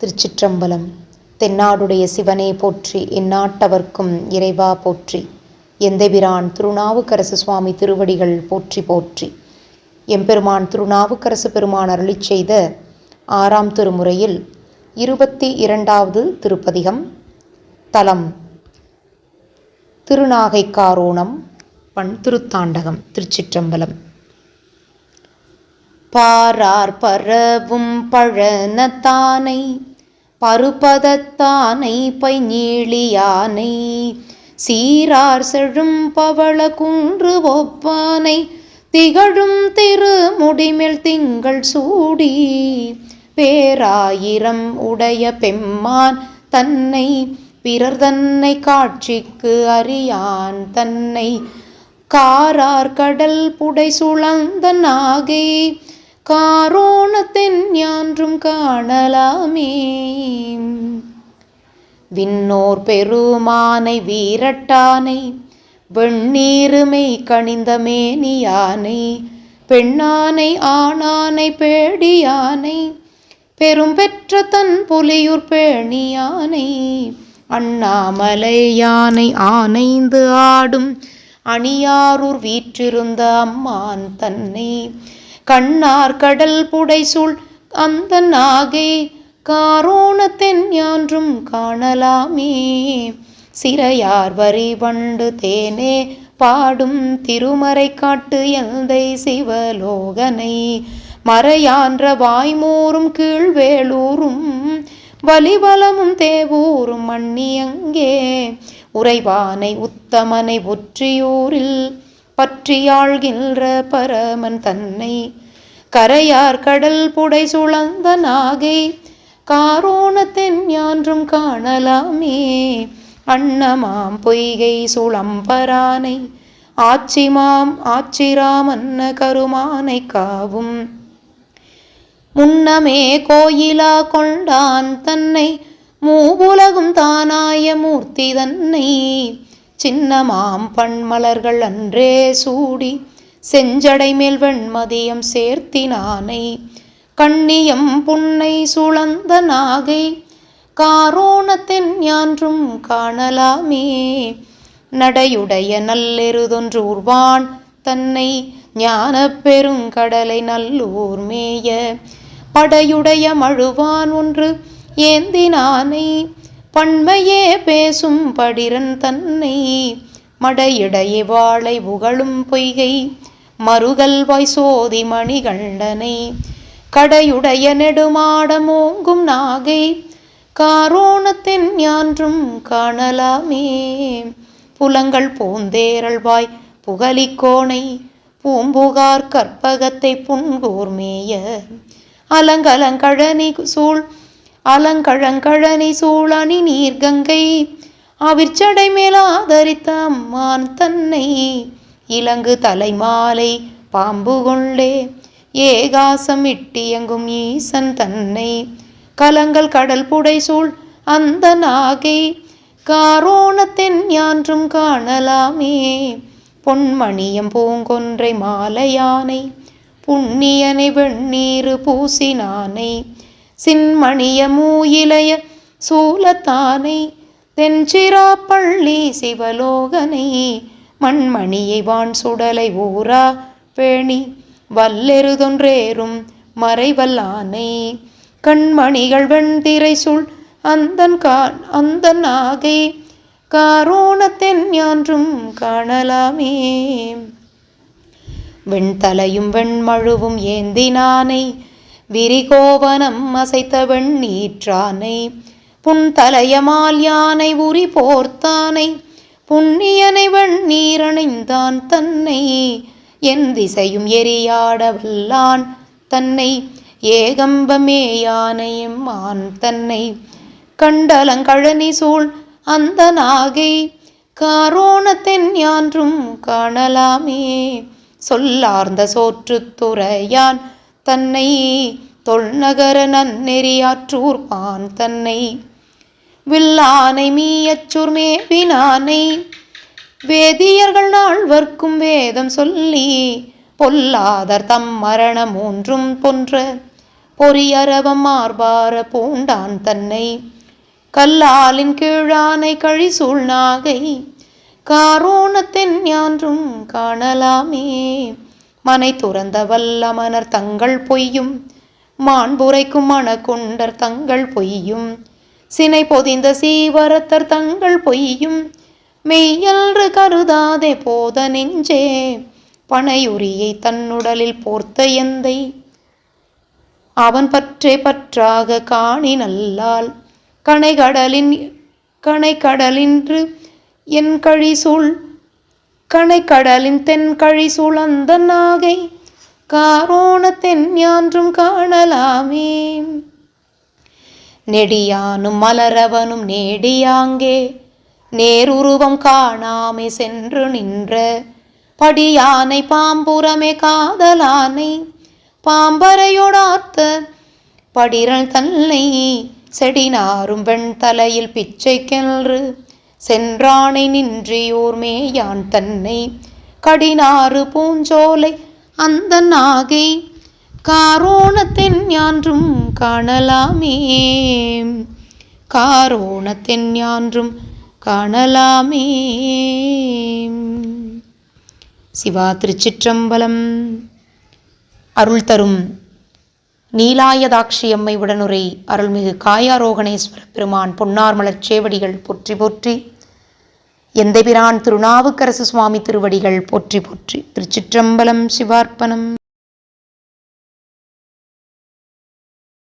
திருச்சிற்றம்பலம். தென்னாடுடைய சிவனே போற்றி எந்நாட்டவர்க்கும் இறைவா போற்றி. எந்தெபிரான் திருநாவுக்கரசு சுவாமி திருவடிகள் போற்றி போற்றி. எம்பெருமான் திருநாவுக்கரசு பெருமான் அருளிச் செய்த ஆறாம் திருமுறையில் இருபத்தி இரண்டாவது திருப்பதிகம். தலம். திருநாகைக்காரோணம். பண் திருத்தாண்டகம். திருச்சிற்றம்பலம். பாரார் பரவும் பழனத்தானை பருபதத்தானை பைஞீழியானை சீரார் செழும் பவள குன்று ஒப்பானை திகழும் திருமுடிமேல் திங்கள் சூடி பேராயிரம் உடைய பெம்மான் தன்னை பிறர் தன்னை காட்சிக்கு அறியான் தன்னை காரார் கடல் புடை சுழந்த நாகை காரோணத்தென் யான்றும் காணலாமே. விண்ணோர் பெருமானை வீரட்டானை வெண்ணீருமை கணிந்த மேனியானை பெண்ணானை ஆணானை பேடியானை பெரும் பெற்ற தன் புலியூர் பேணியானை அண்ணாமலை யானை ஆனைந்து ஆடும் அணியாரூர் வீற்றிருந்த அம்மான் தன்னை கண்ணார் கடல் புடைசூழ் அந்த நாகை காரோணத்தென் யான்றும் காணலாமே. சிறையார் வரி வண்டு தேனே பாடும் திருமறை காட்டு எந்தை சிவலோகனை. மறையான்ற வாய்மூறும் கீழ்வேலூரும் வலிவலமும் தேவூரும் மண்ணியங்கே. உறைவானை உத்தமனை ஒற்றியூரில் பற்றியாழ்கின்ற பரமன் தன்னை. கரையார் கடல் புடை சுழந்த நாகை காரோணத்தென் யான்றும் காணலாமே. அன்னமாம் பொய்கை சுளம்பரானை ஆச்சிமாம் ஆச்சிராமன்ன கருமானை காவும். முன்னமே கோயிலா கொண்டான் தன்னை மூபுலகும் தானாய மூர்த்தி தன்னை. சின்னமாம் பண்மலர்கள் அன்றே சூடி செஞ்சடை மேல் வெண்மதியம் சேர்த்தினானை கண்ணியம் புன்னை சுழந்த நாகை காரோணத்தின் ஞான்றும் காணலாமே. நடையுடைய நல்லெருதொன்று உருவான் தன்னை ஞான பெருங்கடலை நல்லூர் மேய. படையுடைய மழுவான் ஒன்று ஏந்தினானை பண்மையே பேசும் படிரன் தன்னை மடையிடையே வாழை புகழும் பொய்கை மறுகல் வாய் சோதி மணிகண்டனை கடையுடைய நெடுமாடமோங்கும் நாகை காரோணத்தின் யான்றும் காணலாமே. புலங்கள் பூந்தேரல்வாய் புகலிக்கோணை பூம்புகார் கற்பகத்தை புன்கூர்மேய அலங்கலங்கழனி சூழ் அலங்கழங்கழனி சூழனி நீர்கங்கை. அவிர்ச்சடை மேல் ஆதரித்த அம்மான் தன்னை இலங்கு தலைமாலை பாம்பு கொண்டே. ஏகாசம் இட்டியங்கும் ஈசன் தன்னை கலங்கள் கடல் புடை சூழ் அந்த நாகை. காரோணத்தென் யான்றும் காணலாமே. பொன்மணியம் பூங்கொன்றை மாலையானை. புண்ணியனை வெண்ணீரு பூசினானை. சின்மணிய மூயிலைய சூலத்தானை தென்சிராப்பள்ளி சிவலோகனை மண்மணியை வான் சுடலை ஊரா பேணி வல்லெருதொன்றேறும் மறைவல்லானை. கண்மணிகள் வெண்திரை சுள் அந்தன் கா அந்த நாகை காரோணத்தென் யான்றும் காணலாமே. வெண்தலையும் வெண்மழுவும் ஏந்தினானை விரிகோவனம் அசைத்த வெண்ணீற்றானை புன்தலையமால் யானை உரி போர்த்தானை. புண்ணியனை வெண்ணீரணிந்தான் தன்னை. என் திசையும் எரியாடவல்லான் தன்னை. ஏகம்பமே யானையும் ஆண் தன்னை. கண்டலங்கழனி சூழ் அந்த நாகை. காரோணத்தென் யான்றும் காணலாமே. சொல்லார்ந்த சோற்றுத்துறையான் தன்னை தொல்நகர நன்னெறியாற்றூர்பான் தன்னை. வில்லானை மீயச்சூர் மேவினானை வேதியர்கள் நால்வர்க்கும் வேதம் சொல்லி பொல்லாதர் தம் மரண மூன்றும் போன்ற பொறியரவம் மார்பார பூண்டான் தன்னை. கல்லாலின் கீழானை கழி சூழ்நாகை காரோணத்தென் யான்றும் காணலாமே. மனை துறந்த வல்லமனர் தங்கள் பொய்யும் மாண்புரைக்கும் மணக்குண்டர் தங்கள் பொய்யும் சினை பொதிந்த சீவரத்தர் தங்கள் பொய்யும் மெய்யன்று கருதாதே போத நெஞ்சே பனையுரியை தன்னுடலில் போர்த்த எந்தை. அவன் பற்றே பற்றாக காணி நல்லால் கனைகடலின் கனைகடலின்று என் கழி சூழ் கனைக்கடலின் தென் கழி சூழ் அந்த நாகை காரோணத்தென் யான்றும் காணலாமே. நெடியானும் மலரவனும் நேடியாங்கே நேருருவம் காணாமே சென்று நின்ற படியானை பாம்புறமே காதலானை பாம்பரையோடார்த்த படிரல் தன்னை செடினாரும் வெண்தலையில் பிச்சை கென்று சென்றானை நின்றியோர் மேயான் தன்னை. கடினாறு பூஞ்சோலை அந்த நாகை. காரோணத்தென் யான்றும் காணலாமே. காரோணத்தென் யான்றும் காணலாமே. சிவா திருச்சிற்றம்பலம். அருள் தரும் நீலாயதாட்சியம்மை உடனுரை அருள்மிகு காயாரோகணேஸ்வர பெருமான் பொன்னார் மலர் சேவடிகள் போற்றி போற்றி. எந்தைபிரான் திருநாவுக்கரசு சுவாமி திருவடிகள் போற்றி போற்றி. திருச்சிற்றம்பலம் சிவார்ப்பணம்.